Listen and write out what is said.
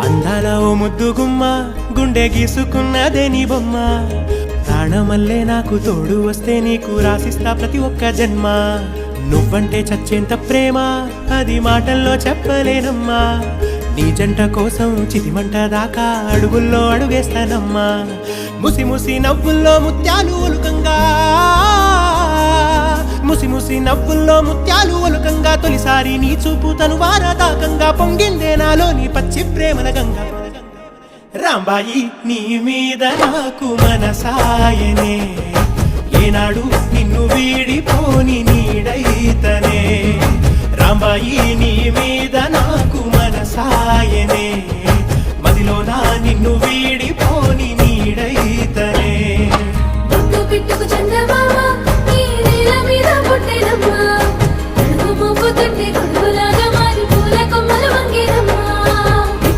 అందాల ఓ ముద్దు గుమ్మ గుండె గీసుకున్నదే నీ బొమ్మ. ప్రాణమల్లే నాకు తోడు వస్తే నీకు రాసిస్తా ప్రతి ఒక్క జన్మ. నువ్వంటే చచ్చేంత ప్రేమ అది మాటల్లో చెప్పలేనమ్మా. నీ జంట కోసం చితిమంట దాకా అడుగుల్లో అడుగేస్తానమ్మా. ముసి ముసి నవ్వుల్లో ముత్యాలు ఒలుకంగా. ముసి ముసి నవ్వుల్లో ముత్యాలు ఒలుకంగా. తొలిసారి నీ చూపు తను వారదాకంగా పొంగి నాలో నీ పచ్చి ప్రేమల గంగ. రాంబాయి నీ మీద నాకు మనసాయనే. ఏనాడు నిన్ను వీడిపోని నీడైతనే. రాంబాయి నీ మీద నాకు మనసాయనే. మదిలో నా నిన్ను వీడిపోని నీడైతనే. చంద్రమా